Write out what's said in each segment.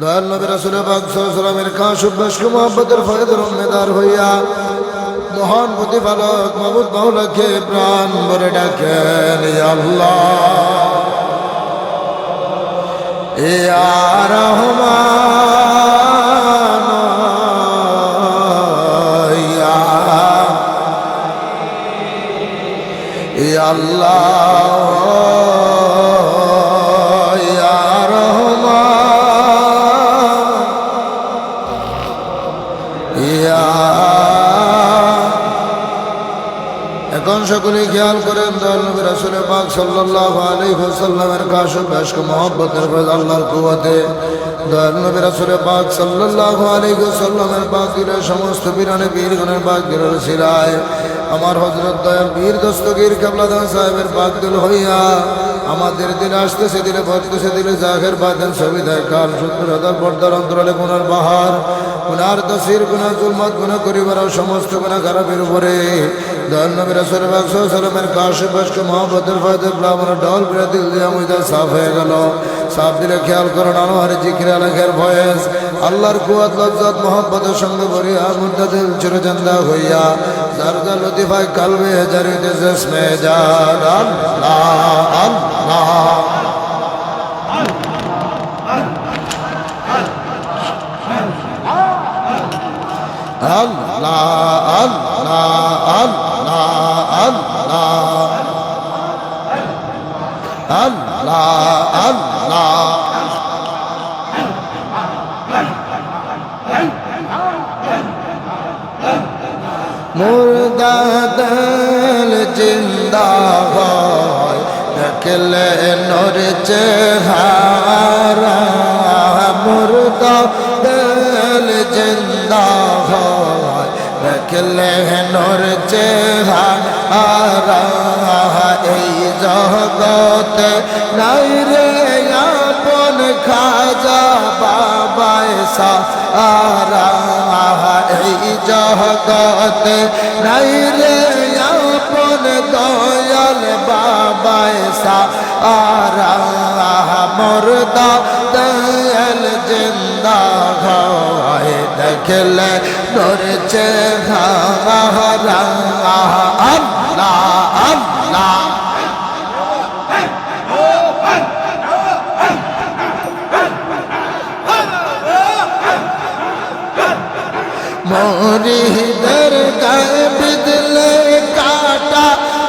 দয়াল নবী রাসূল পাক সাল্লামের কাশুব বশক মোহাম্মতের ফয়দের উম্মেদার হইয়া মহান প্রতিপালক মাবুদ মাওলাকে প্রাণ ভরে ডাকেন আল্লাহ। ইয়া রহমান সকলে খেয়াল করেন, দয়াল নবী রাসূল পাক সাল্লাল্লাহু আলাইহি ওয়াসাল্লামের কাশফ আশক মহব্বতের আল্লাহর পাক দিলে সমস্ত সাহেবের দিল হইয়া আমাদের দিন আসতেছে, দিলে পড়তেছে, দিলে জাহের বাদেন সবিদায় কাল সত্তর হাজার পর্দার অন্তরালে গুনার বাহার গুনা জুলমত গুনা করিবার সমস্ত গুনা খারাপের উপরে নবী রাসূল সাল্লামের কাশে বাসকে মহব্বতের ফায়দে প্লাবন ডল বিরা দিল দিয়া মুইদা সাফ হয়ে গেল। সাফ দিলে খেয়াল করুন আনোয়ার জিকির আলাখের ভয়েস। আল্লাহর কুয়াত, লজ্জাত, মহব্বতের সঙ্গে ভরিয়া মুদ্দা দিল চিরচন্দা হইয়া। যার যার লতিফায় কালবে জারিতে জসমে যার আল্লাহ আল্লাহ আল্লাহ আল্লাহ আল্লাহ আল্লাহ। আল্লাহ মুর্দা দিল জিন্দা হয়, দেখলে নর চেহারা। মুর্দা দিল জিন্দা হয়, দেখলে নর চেহারা। জগতে নাই রে আপন খাজা বাবায় সারা এই জগতে নাই রে আপন দয়াল বাবায় সারা মরদা দয়াল জিন্দা হয়, দেখলে নরচে হারা আল্লাহ। मोरी दर गए बिदले काटा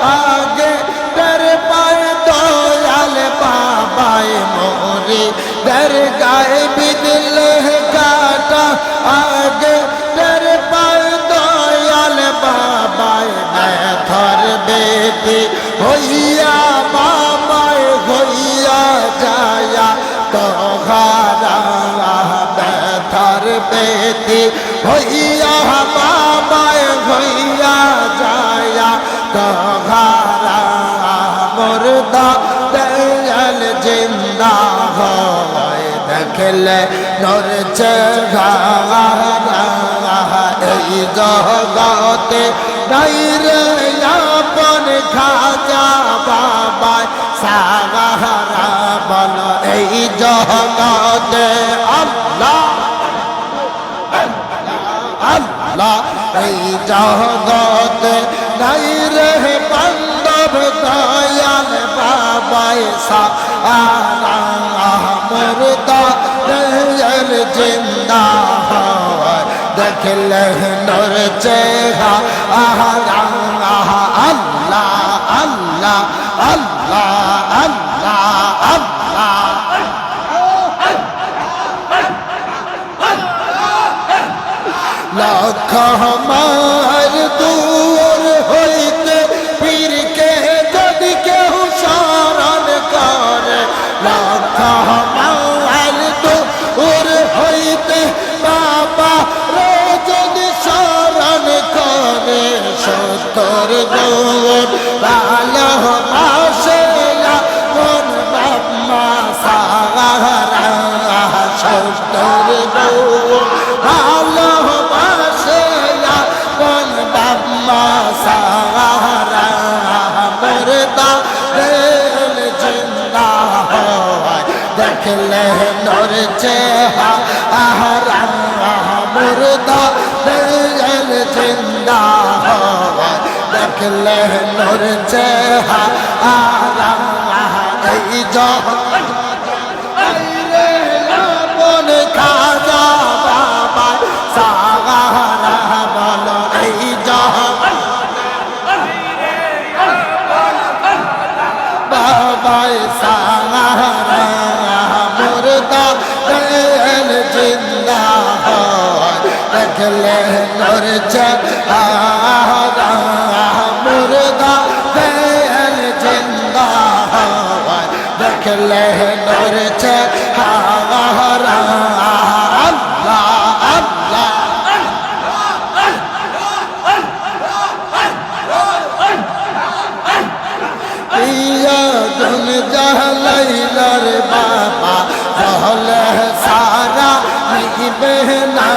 आगे डर पाए दयाल बाबाए मोरी दर गए बिदले काटा आगे डर पाए दयाल बाबाए मैं थर बेटी भैया बाबाए भैया जाया तो हारा मैं थर बेटी भैया নর চেহারা এই জগতে নাই রে আপন খাজা বাবায় সাহারা বল এই জগতে আল্লাহ। আল্লাহ, এই জগতে নাই রে বান্ধব দয়াল। পয়সা মরদা জিন্দা দেখলে নর চেহারা আহা আল্লাহ দৌড় ভালোবাসে আপন বাপমা, সারা সত্তর দৌড় ভালোবাসে আপন বাপমা, সারা মরদা রেল জিন্দা হয়। দেখলে নর চেহা আহার মরদা দেখলে নড়ছে আহারা এই মন খাজা বাবা সাহারা বলো এই জহর বাবাই সাহারা মুর্দা জিন্দা হয় দেখলে নড়ছে আহারা নড়ছে আহারা আল্লাহ আল্লাহ পিয়া গুন জালাইলার বাবা জহলে সারা নিবে না।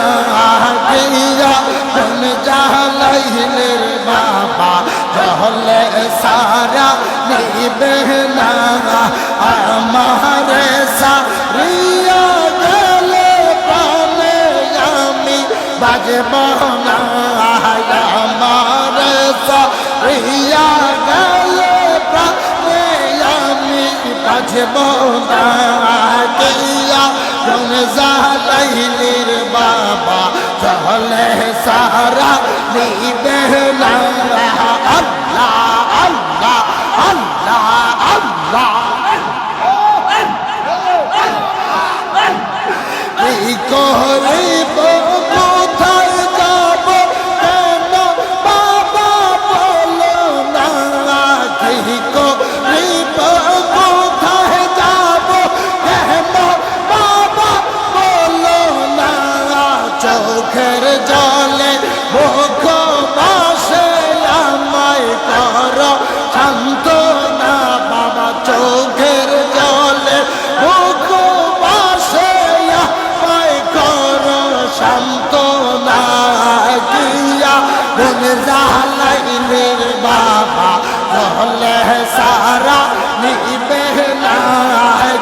পিয়া গুন জালাইলের বাবা জহলে সারা নিবে না আমার সারিয়া গেলে পালে আমি বাজব না আমার সারিয়া গেলে প্রাণে আমি বাজব না কিয়া কোন জালাইলির বাবা চলে সারা নিবে চলে সারা নিবে না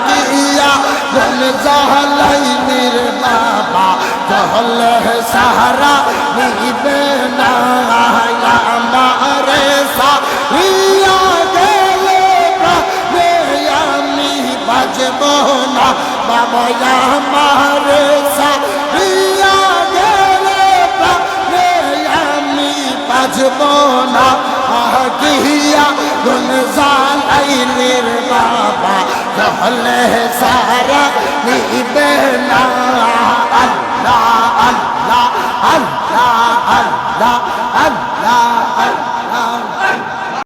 গিয়া। গুন জালাইলের বাবা চলে সারা নিবে না আমারে সারিয়া গেলে আমি বাজব না। বাবা, আমার সারিয়া গেলে আমি বাজব না। গিয়া গুন জালাইলের বাবা তাহলে সারা নিবে না আল্লাহ আল্লাহ আল্লাহ আল্লাহ আল্লাহ